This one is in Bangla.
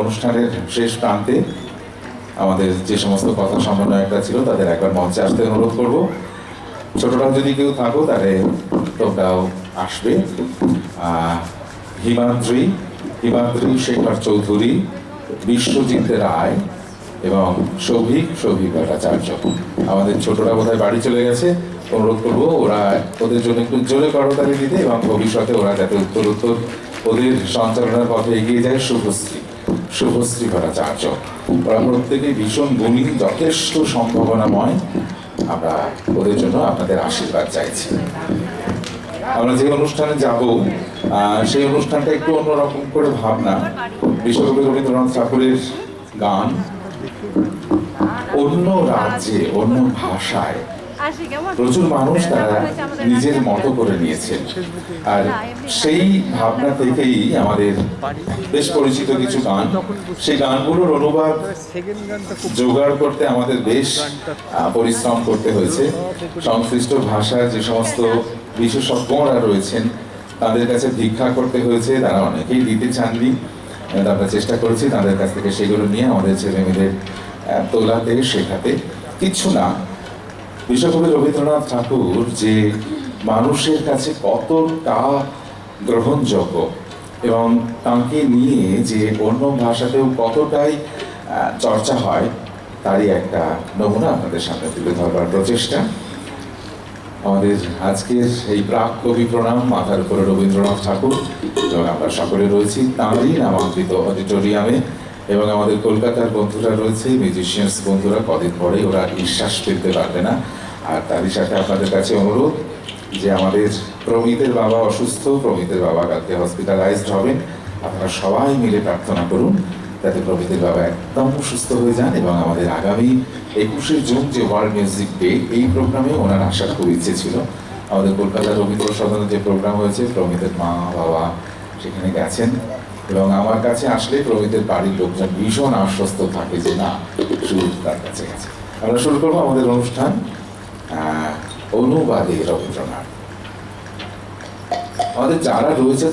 অনুষ্ঠানের শেষ প্রান্তে আমাদের যে সমস্ত কথা সমন্বয়করা ছিল, তাদের একবার মঞ্চে আসতে অনুরোধ করব। ছোটরা যদি কেউ থাকো, তাহলে তোমরাও আসবে। হিমাদ্রি হিমাদ্রি শেখর চৌধুরী, বিশ্বজিৎ রায় এবং সৌভিক সৌভিক ভট্টাচার্য। আমাদের ছোটরা বোধহয় বাড়ি চলে গেছে। অনুরোধ করব, ওরা ওদের জন্য একটু জোরে করতালি দিতে এবং ভবিষ্যতে ওরা যাতে উত্তর উত্তর ওদের সঞ্চালনার পথে এগিয়ে যায় শুভশ্রী। শুভশ্রী ভট্টাচার্য। ওরা প্রত্যেকেই ভীষণ গুণী, যথেষ্ট সম্ভাবনাময়। আমরা ওদের জন্য আপনাদের আশীর্বাদ চাইছি। আমরা যে অনুষ্ঠানে যাব সেই অনুষ্ঠানটা একটু অন্যরকম করে ভাবনা। বিশ্বকবি রবীন্দ্রনাথ ঠাকুরের গান। অন্য রাজ্যে, অন্য ভাষায় প্রচুর মানুষ তারা নিজের মতো করে নিয়েছেন। আর সেই ভাবনা থেকেই আমাদের বেশ পরিচিত কিছু গান। সেই গানগুলোর অনুবাদ জোগাড় করতে আমাদের বেশ পরিশ্রম করতে হয়েছে। সংশ্লিষ্ট ভাষার যে সমস্ত বিশেষজ্ঞরা রয়েছেন তাদের কাছে ভিক্ষা করতে হয়েছে। তারা অনেকেই দিতে চাননি। আমরা চেষ্টা করেছি তাদের কাছ থেকে সেগুলো নিয়ে আমাদের ছেলে মেয়েদের তোলাতে শেখাতে। কিচ্ছু না। বিশ্বকবি রবীন্দ্রনাথ ঠাকুর যে মানুষের কাছে কতটা গ্রহণযোগ্য এবং তাঁকে নিয়ে যে অন্য ভাষাতেও কতটাই চর্চা হয়, তারই একটা নমুনা আপনাদের সামনে তুলে ধরবার প্রচেষ্টা। আমাদের আজকের এই প্রাক কবি প্রণাম মাথার উপরে রবীন্দ্রনাথ ঠাকুর, এবং আমরা সকলে রয়েছি তাঁরই নামাঙ্কিত অডিটোরিয়ামে। এবং আমাদের কলকাতার বন্ধুরা রয়েছে মিউজিশিয়ানস বন্ধুরা, কদিন পরে ওরা নিঃশ্বাস ফেলতে পারবে না। আর তারই সাথে আপনাদের কাছে অনুরোধ যে আমাদের প্রমিতের বাবা অসুস্থ, প্রমিতের বাবা কালকে হসপিটালাইজড হবেন। আপনারা সবাই মিলে প্রার্থনা করুন যাতে প্রমিতের বাবা একদম সুস্থ হয়ে যান এবং আমাদের আগামী একুশে জুন যে ওয়ার্ল্ড মিউজিক ডে এই প্রোগ্রামে ওনার আসার খুব ইচ্ছে ছিল। আমাদের কলকাতার রবীন্দ্র সদনে যে প্রোগ্রাম হয়েছে, প্রমিতের মা বাবা সেখানে গেছেন। এবং আমার কাছে আসলে প্রমিতের বাড়ির লোকজন ভীষণ আশ্বস্ত থাকে যে না শুরু তার কাছে গেছে আমরা শুরু করব আমাদের অনুষ্ঠান অনুবাদে রবীন্দ্রনাথ। আমাদের যারা রয়েছে